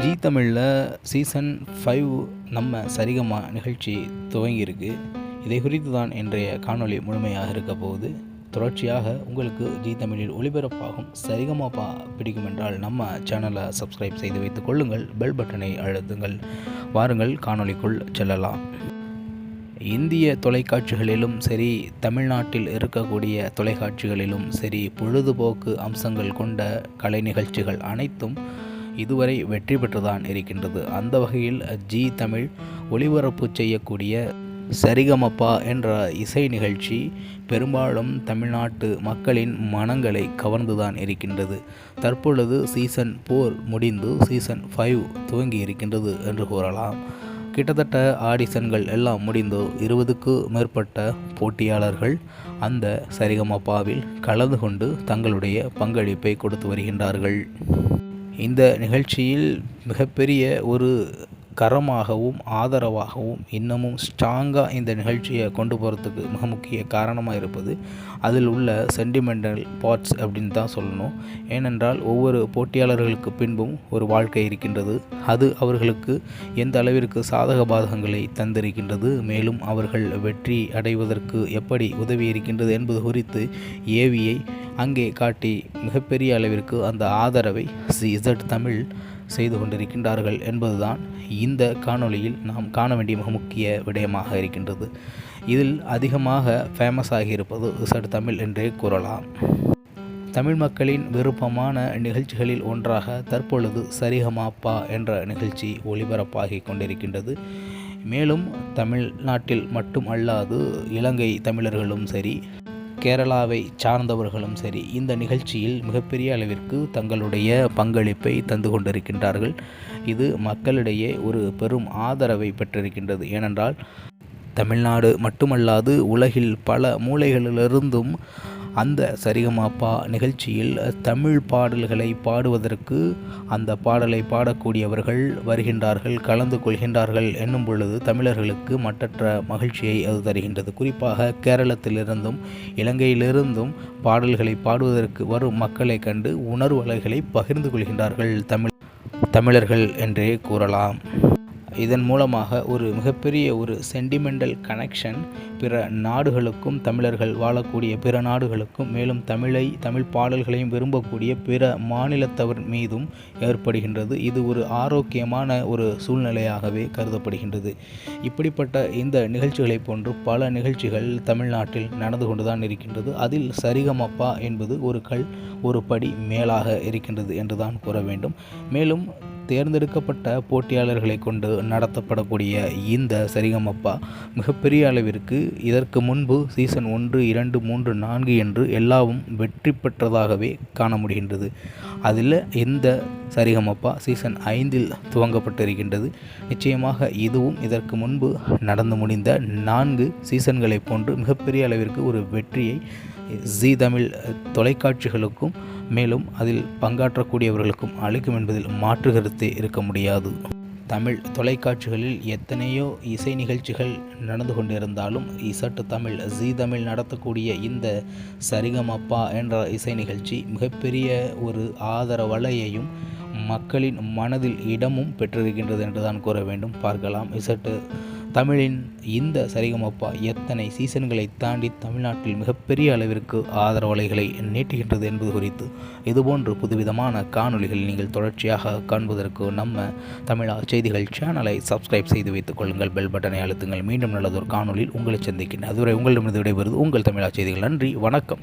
ஜீ தமிழில் season five நம்ம சரிகமா நிகழ்ச்சி துவங்கியிருக்கு. இதை குறித்து தான் இன்றைய காணொளி முழுமையாக இருக்க போகுது. தொடர்ச்சியாக உங்களுக்கு ஜீ தமிழில் ஒளிபரப்பாகும் சரிகமாப்பா பிடிக்கும் என்றால் நம்ம சேனலை சப்ஸ்கிரைப் செய்து வைத்துக் கொள்ளுங்கள். பெல் பட்டனை அழுத்துங்கள். வாருங்கள் காணொளிக்குள் செல்லலாம். இந்திய தொலைக்காட்சிகளிலும் சரி தமிழ்நாட்டில் இருக்கக்கூடிய தொலைக்காட்சிகளிலும் சரி பொழுதுபோக்கு அம்சங்கள் கொண்ட கலை நிகழ்ச்சிகள் அனைத்தும் இதுவரை வெற்றி பெற்றுதான் இருக்கின்றது. அந்த வகையில் ஜி தமிழ் ஒளிபரப்பு செய்யக்கூடிய சரிகமப்பா என்ற இசை நிகழ்ச்சி பெரும்பாலும் தமிழ்நாட்டு மக்களின் மனங்களை கவர்ந்துதான் இருக்கின்றது. தற்பொழுது சீசன் போர் முடிந்து சீசன் ஃபைவ் துவங்கி இருக்கின்றது என்று கூறலாம். கிட்டத்தட்ட ஆடிஷன்கள் எல்லாம் முடிந்து இருபதுக்கு மேற்பட்ட போட்டியாளர்கள் அந்த சரிகமப்பாவில் கலந்து கொண்டு தங்களுடைய பங்களிப்பை கொடுத்து வருகின்றார்கள். இந்த நிகழ்ச்சியில் மிகப்பெரிய ஒரு கரமாகவும் ஆதரவாகவும் இன்னமும் ஸ்ட்ராங்காக இந்த நிகழ்ச்சியை கொண்டு போகிறதுக்கு மிக முக்கிய காரணமாக இருப்பது அதில் உள்ள சென்டிமெண்டல் பார்ட்ஸ் அப்படின்னு தான் சொல்லணும். ஏனென்றால் ஒவ்வொரு போட்டியாளர்களுக்கு பின்பும் ஒரு வாழ்க்கை இருக்கின்றது. அது அவர்களுக்கு எந்த அளவிற்கு சாதக பாதகங்களை தந்திருக்கின்றது மேலும் அவர்கள் வெற்றி அடைவதற்கு எப்படி உதவி இருக்கின்றது என்பது குறித்து ஏவியை அங்கே காட்டி மிகப்பெரிய அளவிற்கு அந்த ஆதரவை சி இசட் தமிழ் செய்து கொண்டிருக்கின்றார்கள் என்பதுதான் இந்த காணொளியில் நாம் காண வேண்டிய மிக முக்கிய விடயமாக இருக்கின்றது. இதில் அதிகமாக ஃபேமஸ் ஆகியிருப்பது இசட் தமிழ் என்றே கூறலாம். தமிழ் மக்களின் விருப்பமான நிகழ்ச்சிகளில் ஒன்றாக தற்பொழுது சரிகமாப்பா என்ற நிகழ்ச்சி ஒளிபரப்பாகி கொண்டிருக்கின்றது. மேலும் தமிழ்நாட்டில் மட்டும் அல்லாது இலங்கை தமிழர்களும் சரி கேரளாவை சார்ந்தவர்களும் சரி இந்த நிகழ்ச்சியில் மிகப்பெரிய அளவிற்கு தங்களுடைய பங்களிப்பை தந்து கொண்டிருக்கின்றார்கள். இது மக்களிடையே ஒரு பெரும் ஆதரவை பெற்றிருக்கின்றது. ஏனென்றால் தமிழ்நாடு மட்டுமல்லாது உலகில் பல மூலைகளிலிருந்தும் அந்த சரிகமாப்பா நிகழ்ச்சியில் தமிழ் பாடல்களை பாடுவதற்கு அந்த பாடலை பாடக்கூடியவர்கள் வருகின்றார்கள் கலந்து கொள்கின்றார்கள் என்னும் பொழுது தமிழர்களுக்கு மட்டற்ற மகிழ்ச்சியை அது தருகின்றது. குறிப்பாக கேரளத்திலிருந்தும் இலங்கையிலிருந்தும் பாடல்களை பாடுவதற்கு வரும் மக்களை கண்டு உணர்வலைகளை பகிர்ந்து கொள்கின்றார்கள் தமிழ் தமிழர்கள் என்றே கூறலாம். இதன் மூலமாக ஒரு மிகப்பெரிய ஒரு சென்டிமெண்டல் கனெக்ஷன் பிற நாடுகளுக்கும் தமிழர்கள் வாழக்கூடிய பிற நாடுகளுக்கும் மேலும் தமிழை தமிழ் பாடல்களையும் விரும்பக்கூடிய பிற மாநிலத்தவர் மீதும் ஏற்படுகின்றது. இது ஒரு ஆரோக்கியமான ஒரு சூழ்நிலையாகவே கருதப்படுகின்றது. இப்படிப்பட்ட இந்த நிகழ்ச்சிகளை போன்று பல நிகழ்ச்சிகள் தமிழ்நாட்டில் நடந்து கொண்டுதான் இருக்கின்றது. அதில் சரிகமப்பா என்பது ஒரு கல் ஒரு படி மேலாக இருக்கின்றது என்றுதான் கூற வேண்டும். மேலும் தேர்ந்தெடுக்கப்பட்ட போட்டியாளர்களை கொண்டு நடத்தப்படக்கூடிய இந்த சரிகமப்பா மிகப்பெரிய அளவிற்கு இதற்கு முன்பு சீசன் ஒன்று இரண்டு மூன்று நான்கு என்று எல்லாவும் வெற்றி பெற்றதாகவே காண முடிகின்றது. அதில் இந்த சரிகமப்பா சீசன் ஐந்தில் துவங்கப்பட்டிருக்கின்றது. நிச்சயமாக இதுவும் இதற்கு முன்பு நடந்து முடிந்த நான்கு சீசன்களை போன்று மிகப்பெரிய அளவிற்கு ஒரு வெற்றியை ஜி தமிழ் தொலைக்காட்சிகளுக்கும் மேலும் அதில் பங்காற்றக்கூடியவர்களுக்கும் அளிக்கும் என்பதில் மாற்று கருத்தே இருக்க முடியாது. தமிழ் தொலைக்காட்சிகளில் எத்தனையோ இசை நிகழ்ச்சிகள் நடந்து கொண்டிருந்தாலும் இசட்டு தமிழ் ஜி தமிழ் நடத்தக்கூடிய இந்த சரிகமப்பா என்ற இசை நிகழ்ச்சி மிகப்பெரிய ஒரு ஆதரவலையையும் மக்களின் மனதில் இடமும் பெற்றிருக்கின்றது என்றுதான் கூற வேண்டும். பார்க்கலாம். இசட்டு தமிழின் இந்த சரிகமப்பா எத்தனை சீசன்களை தாண்டி தமிழ்நாட்டில் மிகப்பெரிய அளவிற்கு ஆதரவலைகளை நீட்டுகின்றது என்பது குறித்து இதுபோன்று புதுவிதமான காணொலிகள் நீங்கள் தொடர்ச்சியாக காண்பதற்கு நம்ம தமிழா செய்திகள் சேனலை சப்ஸ்கிரைப் செய்து வைத்துக் கொள்ளுங்கள். பெல் பட்டனை அழுத்துங்கள். மீண்டும் நல்லதொரு காணொலியில் உங்களை சந்திக்கின்றேன். அதுவரை உங்களிடமிருந்து விடைபெறுவது உங்கள் தமிழா செய்திகள். நன்றி. வணக்கம்.